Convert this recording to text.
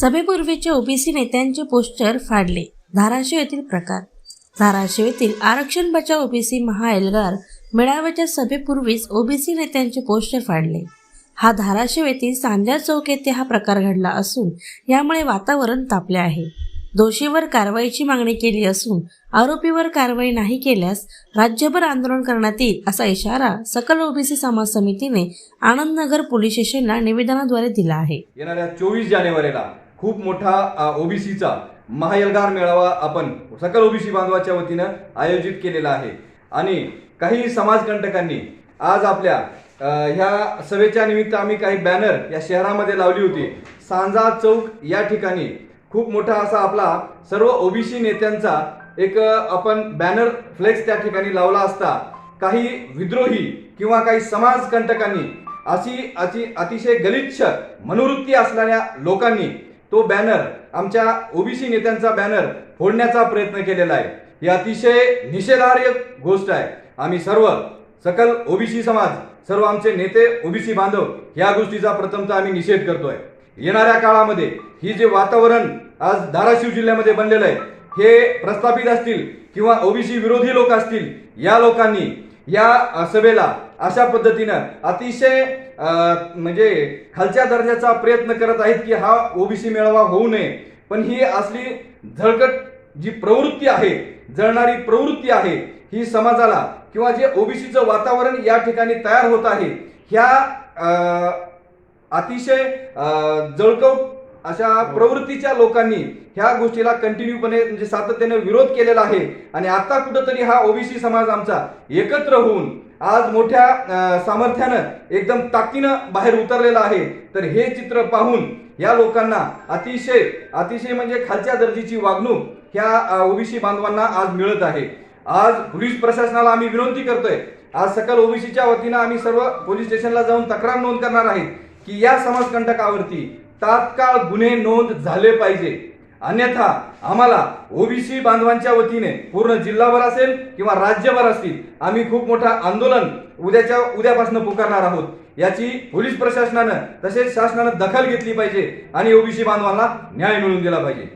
सभेपूर्वीचे OBC नेत्यांचे poster फाडले. धाराशिव येथील प्रकार. धाराशिव येथील आरक्षण बचाव ओबीसी महाएल्गार मेळाव्याच्या सभेपूर्वीच ओबीसी नेत्यांचे पोस्टर फाडले. हा धाराशिव येथील सांजा चौक येथे हा प्रकार घडला असून यामुळे वातावरण तापले आहे. दोषीवर कारवाईची मागणी केली असून आरोपीवर कारवाई नाही केल्यास राज्यभर आंदोलन करण्यात येईल असा इशारा सकल ओबीसी समाज समितीने आनंदनगर पोलीस स्टेशनला निवेदनाद्वारे दिला आहे. येणाऱ्या चोवीस जानेवारीला खूप मोठा ओबीसीचा महायलगार मेळावा आपण सकल ओबीसी बांधवाच्या वतीनं आयोजित केलेला आहे. आणि काही समाजकंटकांनी आज आपल्या ह्या सभेच्या निमित्त आम्ही काही बॅनर या शहरामध्ये लावली होती. सांजा चौक या ठिकाणी खूप मोठा असा आपला सर्व ओबीसी नेत्यांचा एक आपण बॅनर फ्लेक्स त्या ठिकाणी लावला असता. काही विद्रोही किंवा काही समाजकंटकांनी अशी अशी अतिशय गलिच्छ मनोवृत्ती असणाऱ्या लोकांनी तो बॅनर आमच्या ओबीसी नेत्यांचा बॅनर फोडण्याचा प्रयत्न केलेला आहे. ही अतिशय निषेधार्ह गोष्ट आहे. आम्ही सर्व सकल ओबीसी समाज सर्व आमचे नेते ओबीसी बांधव या गोष्टीचा प्रथमतः आम्ही निषेध करतोय. येणाऱ्या काळामध्ये ही जे वातावरण आज धाराशिव जिल्ह्यामध्ये बनलेलं आहे हे प्रस्थापित असतील किंवा ओबीसी विरोधी लोक असतील या लोकांनी या सभेला अशा पद्धतीनं अतिशय म्हणजे खालच्या दर्जाचा प्रयत्न करत आहेत की हा ओबीसी मेळावा होऊ नये. पण ही असली झळकट जी प्रवृत्ती आहे जळणारी प्रवृत्ती आहे ही समाजाला किंवा जे ओबीसीचं वातावरण या ठिकाणी तयार होत आहे ह्या अतिशय जळकट जळकव अशा प्रवृत्तीच्या लोकांनी ह्या गोष्टीला कंटिन्यूपणे म्हणजे सातत्याने विरोध केलेला आहे. आणि आता कुठंतरी हा ओबीसी समाज आमचा एकत्र होऊन आज मोठ्या सामर्थ्यानं एकदम ताकदीनं बाहेर उतरलेला आहे. तर हे चित्र पाहून या लोकांना अतिशय अतिशय म्हणजे खालच्या दर्जाची वागणूक ह्या ओबीसी बांधवांना आज मिळत आहे. आज पोलीस प्रशासनाला आम्ही विनंती करतोय. आज सकल ओबीसीच्या वतीनं आम्ही सर्व पोलीस स्टेशनला जाऊन तक्रार नोंद करणार आहेत की या समाजकंटकावरती तात्काळ गुन्हे नोंद झाले पाहिजे. अन्यथा आम्हाला ओबीसी बांधवांच्या वतीने पूर्ण जिल्हाभर असेल किंवा राज्यभर असतील आम्ही खूप मोठा आंदोलन उद्याच्या उद्यापासून पुकारणार आहोत. याची पोलीस प्रशासनानं तसेच शासनानं दखल घेतली पाहिजे आणि ओबीसी बांधवांना न्याय मिळवून दिला पाहिजे.